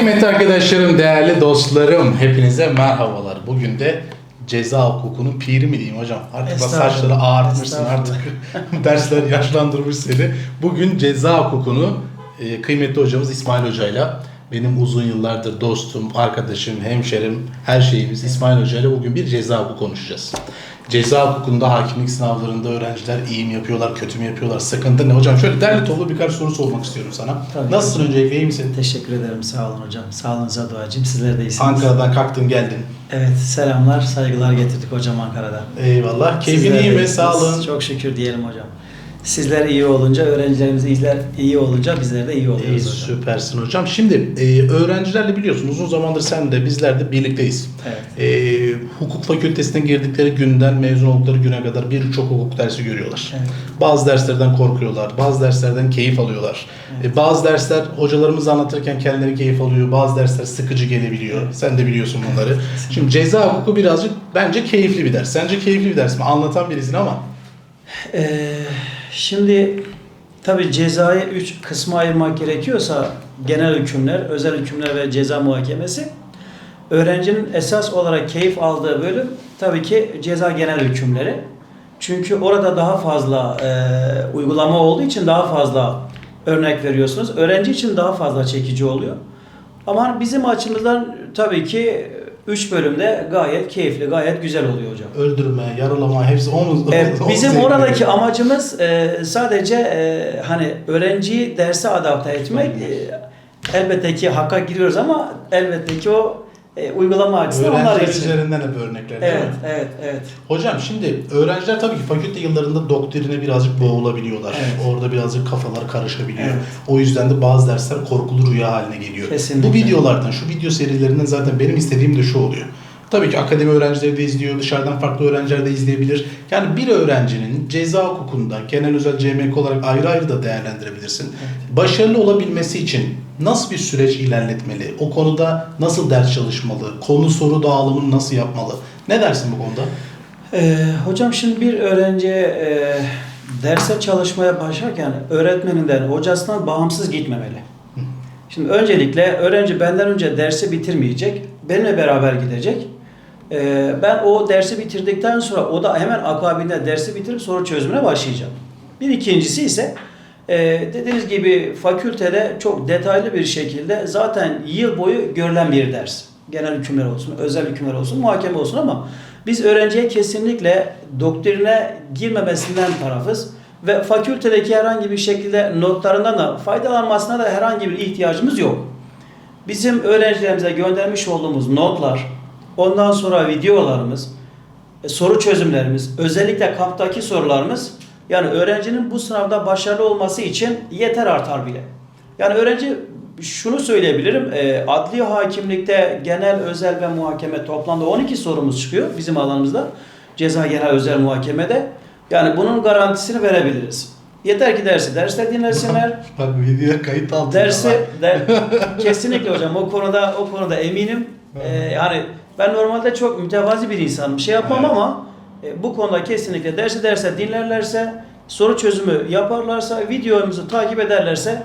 Kıymetli arkadaşlarım, değerli dostlarım, hepinize merhabalar. Bugün de ceza hukukunun piri mi diyeyim hocam? Artık saçları ağartmışsın artık. Dersler yaşlandırmış seni. Bugün ceza hukukunu e, kıymetli hocamız İsmail Hoca'yla benim uzun yıllardır dostum, arkadaşım, hemşerim, her şeyimiz İsmail Hoca'yla bugün bir ceza hukuku konuşacağız. Ceza hukukunda hakimlik sınavlarında öğrenciler iyi mi yapıyorlar, kötü mü yapıyorlar, sıkıntı ne hocam? Şöyle derli toplu birkaç soru sormak istiyorum sana. Tabii. Nasılsın öncelikle, iyi misin? Teşekkür ederim. Sağ olun hocam. Sağlığınıza duacıyım. Sizler de iyisiniz. Ankara'dan kalktın geldin. Evet. Selamlar, saygılar getirdik hocam Ankara'dan. Eyvallah. Keyfin iyi mi? iyisiniz. Sağlığın. Çok şükür diyelim hocam. Sizler iyi olunca, öğrencilerimiz iyiler, iyi olunca bizler de iyi İyi, oluyoruz hocam. süpersin hocam. Şimdi e, öğrencilerle biliyorsun uzun zamandır sen de bizler de birlikteyiz. Evet. E, hukuk fakültesine girdikleri günden mezun oldukları güne kadar birçok hukuk dersi görüyorlar. Evet. Bazı derslerden korkuyorlar, bazı derslerden keyif alıyorlar. E, bazı dersler hocalarımız anlatırken kendileri keyif alıyor, bazı dersler sıkıcı gelebiliyor. Evet. Sen de biliyorsun bunları. Şimdi ceza hukuku birazcık bence keyifli bir ders. Sence keyifli bir ders mi? Anlatan birisin ama. Ee, şimdi tabi cezayı üç kısma ayırmak gerekiyorsa genel hükümler, özel hükümler ve ceza muhakemesi öğrencinin esas olarak keyif aldığı bölüm tabii ki ceza genel hükümleri. Çünkü orada daha fazla e, uygulama olduğu için daha fazla örnek veriyorsunuz. Öğrenci için daha fazla çekici oluyor. Ama bizim açımızdan tabii ki üç bölümde gayet keyifli, gayet güzel oluyor hocam. Öldürme, yaralama hepsi omuz. E, omuz bizim zevkli. oradaki amacımız e, sadece e, hani öğrenciyi derse adapte etmek. E, elbette ki hakka giriyoruz ama elbette ki o e, uygulama açısından onlar Öğrenciler için. üzerinden hep örnekler değil Evet, mi? evet, evet. Hocam şimdi öğrenciler tabii ki fakülte yıllarında doktrine birazcık boğulabiliyorlar. Evet. Orada birazcık kafalar karışabiliyor. Evet. O yüzden de bazı dersler korkulu rüya haline geliyor. Kesinlikle. Bu videolardan, şu video serilerinden zaten benim istediğim de şu oluyor. Tabii ki akademi öğrencileri de izliyor, dışarıdan farklı öğrenciler de izleyebilir. Yani bir öğrencinin ceza hukukunda, genel özel CMK olarak ayrı ayrı da değerlendirebilirsin. Başarılı olabilmesi için nasıl bir süreç ilerletmeli? O konuda nasıl ders çalışmalı? Konu soru dağılımını nasıl yapmalı? Ne dersin bu konuda? E, hocam şimdi bir öğrenciye e, derse çalışmaya başlarken öğretmeninden, hocasından bağımsız gitmemeli. Şimdi öncelikle öğrenci benden önce dersi bitirmeyecek, benimle beraber gidecek. Ee, ben o dersi bitirdikten sonra o da hemen akabinde dersi bitirip soru çözümüne başlayacağım. Bir ikincisi ise e, dediğiniz gibi fakültede çok detaylı bir şekilde zaten yıl boyu görülen bir ders. Genel hükümler olsun, özel hükümler olsun, muhakeme olsun ama biz öğrenciye kesinlikle doktrine girmemesinden tarafız ve fakültedeki herhangi bir şekilde notlarından da faydalanmasına da herhangi bir ihtiyacımız yok. Bizim öğrencilerimize göndermiş olduğumuz notlar, ondan sonra videolarımız, e, soru çözümlerimiz, özellikle kamptaki sorularımız yani öğrencinin bu sınavda başarılı olması için yeter artar bile. Yani öğrenci şunu söyleyebilirim, e, adli hakimlikte genel, özel ve muhakeme toplamda 12 sorumuz çıkıyor bizim alanımızda. Ceza genel özel muhakemede. Yani bunun garantisini verebiliriz. Yeter ki dersi derste dinlesinler. Bak video kayıt altında. Dersi der, kesinlikle hocam o konuda o konuda eminim. Ee, yani ben normalde çok mütevazi bir insanım. Şey yapmam Evet. ama e, bu konuda kesinlikle dersi derse dinlerlerse, soru çözümü yaparlarsa, videomuzu takip ederlerse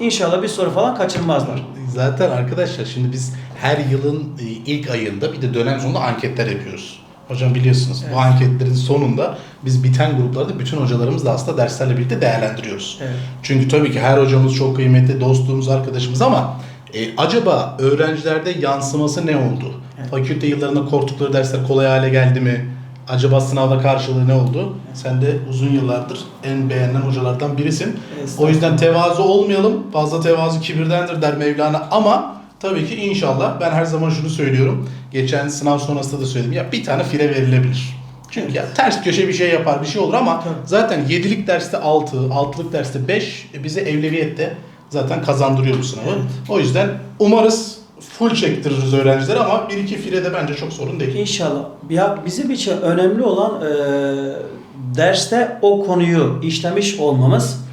inşallah bir soru falan kaçırmazlar. Zaten arkadaşlar şimdi biz her yılın e, ilk ayında bir de dönem sonunda anketler yapıyoruz. Hocam biliyorsunuz bu Evet. anketlerin sonunda biz biten gruplarda bütün hocalarımızla aslında derslerle birlikte değerlendiriyoruz. Evet. Çünkü tabii ki her hocamız çok kıymetli, dostluğumuz, arkadaşımız ama e, acaba öğrencilerde yansıması ne oldu? Evet. Fakülte yıllarında korktukları dersler kolay hale geldi mi? Acaba sınavda karşılığı ne oldu? Sen de uzun yıllardır en beğenilen hocalardan birisin. O yüzden tevazu olmayalım. Fazla tevazu kibirdendir der Mevlana ama tabii ki inşallah ben her zaman şunu söylüyorum. Geçen sınav sonrasında da söyledim. Ya bir tane fire verilebilir. Çünkü ya ters köşe bir şey yapar, bir şey olur ama zaten yedilik derste 6, altılık derste 5 bize evleviyette zaten kazandırıyor bu sınavı. Evet. O yüzden umarız full çektiririz öğrencileri ama bir iki fire de bence çok sorun değil. İnşallah. Ya bizim için önemli olan e, derste o konuyu işlemiş olmamız,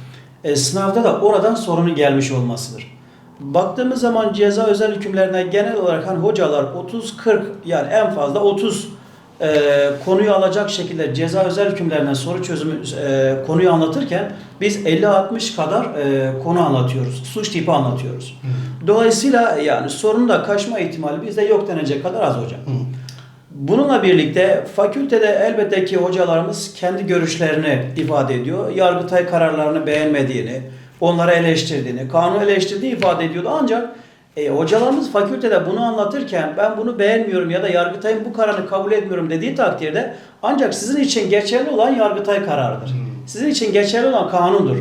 e, sınavda da oradan sorunun gelmiş olmasıdır. Baktığımız zaman ceza özel hükümlerine genel olarak hani hocalar 30-40 yani en fazla 30 e, konuyu alacak şekilde ceza özel hükümlerinden soru çözümü e, konuyu anlatırken biz 50-60 kadar e, konu anlatıyoruz. Suç tipi anlatıyoruz. Dolayısıyla yani sorunun da kaçma ihtimali bizde yok denecek kadar az hocam. Hı. Bununla birlikte fakültede elbette ki hocalarımız kendi görüşlerini ifade ediyor. Yargıtay kararlarını beğenmediğini, onları eleştirdiğini, kanunu eleştirdiğini ifade ediyordu. Ancak e, hocalarımız fakültede bunu anlatırken ben bunu beğenmiyorum ya da Yargıtay'ın bu kararını kabul etmiyorum dediği takdirde ancak sizin için geçerli olan Yargıtay kararıdır. Sizin için geçerli olan kanundur.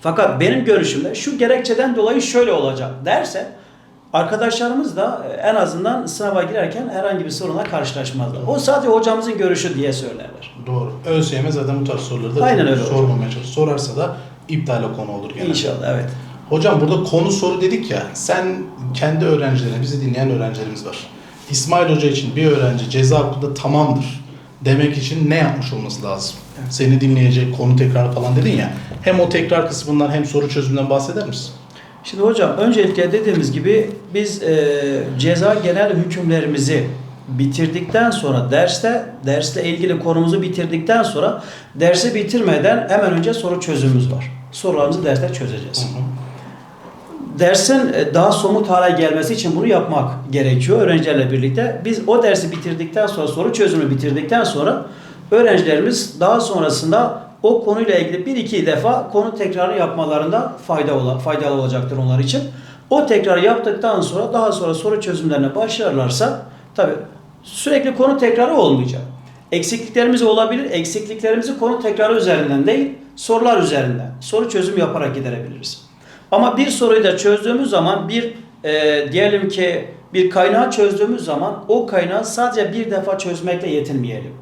Fakat benim görüşümde şu gerekçeden dolayı şöyle olacak derse arkadaşlarımız da e, en azından sınava girerken herhangi bir sorunla karşılaşmazlar. O sadece hocamızın görüşü diye söylerler. Doğru. ÖSYM zaten bu tarz soruları da Aynen öyle sormamaya çalışır. Sorarsa da iptale konu olur genelde. İnşallah evet. Hocam burada konu soru dedik ya. Sen kendi öğrencilerine, bizi dinleyen öğrencilerimiz var. İsmail Hoca için bir öğrenci ceza hakkında tamamdır demek için ne yapmış olması lazım? Seni dinleyecek, konu tekrar falan dedin ya. Hem o tekrar kısmından hem soru çözümünden bahseder misin? Şimdi hocam öncelikle dediğimiz gibi biz e, ceza genel hükümlerimizi bitirdikten sonra derste dersle ilgili konumuzu bitirdikten sonra dersi bitirmeden hemen önce soru çözümümüz var. Sorularımızı derste çözeceğiz. Dersin e, daha somut hale gelmesi için bunu yapmak gerekiyor öğrencilerle birlikte. Biz o dersi bitirdikten sonra, soru çözümü bitirdikten sonra öğrencilerimiz daha sonrasında o konuyla ilgili bir iki defa konu tekrarı yapmalarında fayda ola, faydalı olacaktır onlar için. O tekrar yaptıktan sonra daha sonra soru çözümlerine başlarlarsa tabi sürekli konu tekrarı olmayacak. Eksikliklerimiz olabilir. Eksikliklerimizi konu tekrarı üzerinden değil, sorular üzerinden, soru çözüm yaparak giderebiliriz. Ama bir soruyu da çözdüğümüz zaman bir e, diyelim ki bir kaynağı çözdüğümüz zaman o kaynağı sadece bir defa çözmekle yetinmeyelim.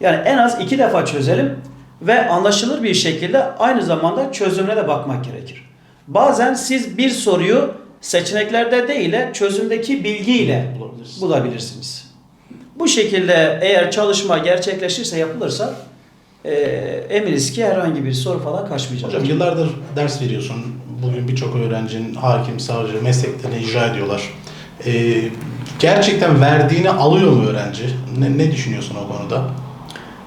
Yani en az iki defa çözelim ve anlaşılır bir şekilde aynı zamanda çözümüne de bakmak gerekir. Bazen siz bir soruyu seçeneklerde değil de çözümdeki bilgiyle Bulabiliriz. bulabilirsiniz. Bu şekilde eğer çalışma gerçekleşirse yapılırsa e, eminiz ki herhangi bir soru falan kaçmayacak. Hocam yıllardır ders veriyorsun. Bugün birçok öğrencinin hakim, savcı mesleklerini icra ediyorlar. Ee, gerçekten verdiğini alıyor mu öğrenci? Ne, ne düşünüyorsun o konuda?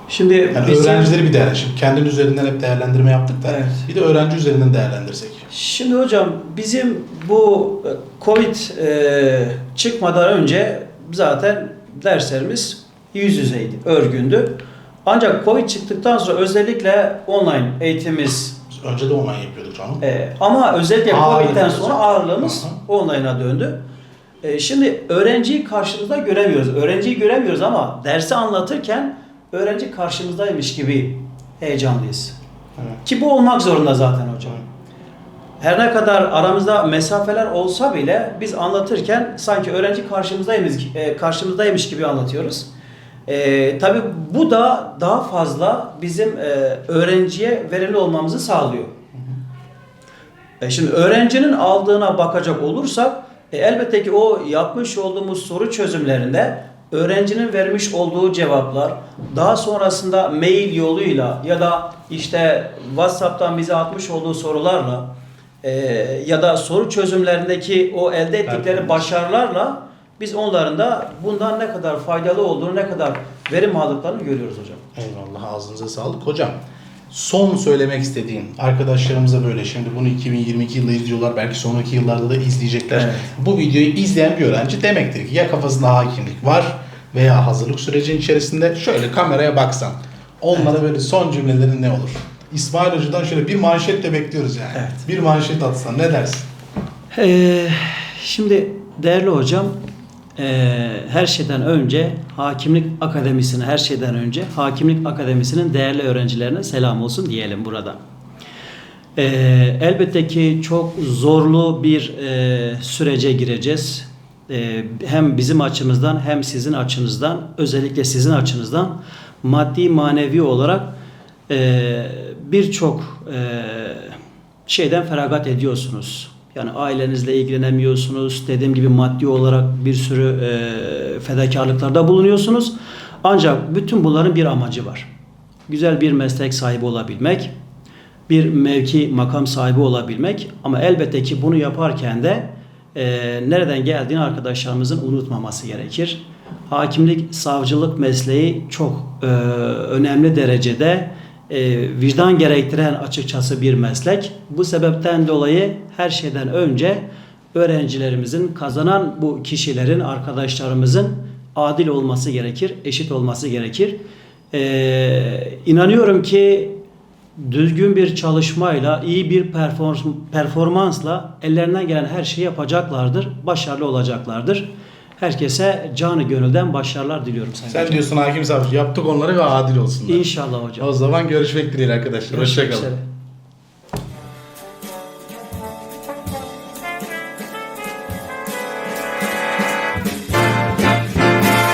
Şimdi Yani bizim- öğrencileri bir değerlendir. Şimdi kendin üzerinden hep değerlendirme yaptık da Evet. bir de öğrenci üzerinden değerlendirsek. Şimdi hocam bizim bu e, Covid e, çıkmadan önce zaten derslerimiz yüz yüzeydi, örgündü. Ancak Covid çıktıktan sonra özellikle online eğitimimiz Önce de online yapıyorduk canım. e, ama özellikle Covid'den sonra ağırlığımız Hı online'a döndü. E, şimdi öğrenciyi karşımızda göremiyoruz. Öğrenciyi göremiyoruz ama dersi anlatırken öğrenci karşımızdaymış gibi heyecanlıyız. Evet. Ki bu olmak zorunda zaten hocam. Her ne kadar aramızda mesafeler olsa bile biz anlatırken sanki öğrenci karşımızdaymış, e, karşımızdaymış gibi anlatıyoruz. E, tabii bu da daha fazla bizim e, öğrenciye verimli olmamızı sağlıyor. E, şimdi öğrencinin aldığına bakacak olursak e, elbette ki o yapmış olduğumuz soru çözümlerinde öğrencinin vermiş olduğu cevaplar daha sonrasında mail yoluyla ya da işte WhatsApp'tan bize atmış olduğu sorularla e, ya da soru çözümlerindeki o elde ettikleri başarılarla biz onların da bundan ne kadar faydalı olduğunu, ne kadar verim aldıklarını görüyoruz hocam. Eyvallah ağzınıza sağlık. Hocam son söylemek istediğin arkadaşlarımıza böyle şimdi bunu 2022 yılında izliyorlar belki sonraki yıllarda da izleyecekler. Evet. Bu videoyu izleyen bir öğrenci demektir ki ya kafasında hakimlik var veya hazırlık sürecinin içerisinde şöyle kameraya baksan onlara böyle son cümlelerin ne olur? İsmail Hoca'dan şöyle bir manşet de bekliyoruz yani. Evet. Bir manşet atsan ne dersin? Ee, şimdi değerli hocam, ee, her şeyden önce Hakimlik Akademisi'ne her şeyden önce Hakimlik Akademisi'nin değerli öğrencilerine selam olsun diyelim burada. Ee, elbette ki çok zorlu bir ee, sürece gireceğiz. Ee, hem bizim açımızdan hem sizin açınızdan, özellikle sizin açınızdan maddi manevi olarak ee, birçok ee, şeyden feragat ediyorsunuz. Yani ailenizle ilgilenemiyorsunuz. Dediğim gibi maddi olarak bir sürü e, fedakarlıklarda bulunuyorsunuz. Ancak bütün bunların bir amacı var. Güzel bir meslek sahibi olabilmek, bir mevki, makam sahibi olabilmek ama elbette ki bunu yaparken de e, nereden geldiğini arkadaşlarımızın unutmaması gerekir. Hakimlik, savcılık mesleği çok e, önemli derecede e, vicdan gerektiren açıkçası bir meslek. Bu sebepten dolayı her şeyden önce öğrencilerimizin, kazanan bu kişilerin, arkadaşlarımızın adil olması gerekir, eşit olması gerekir. E, inanıyorum ki düzgün bir çalışmayla, iyi bir perform- performansla ellerinden gelen her şeyi yapacaklardır, başarılı olacaklardır. Herkese canı gönülden başarılar diliyorum Sayın Sen Hocam. diyorsun hakim savcı yaptık onları ve adil olsunlar. İnşallah hocam. O zaman görüşmek dileğiyle arkadaşlar. Hoşçakalın.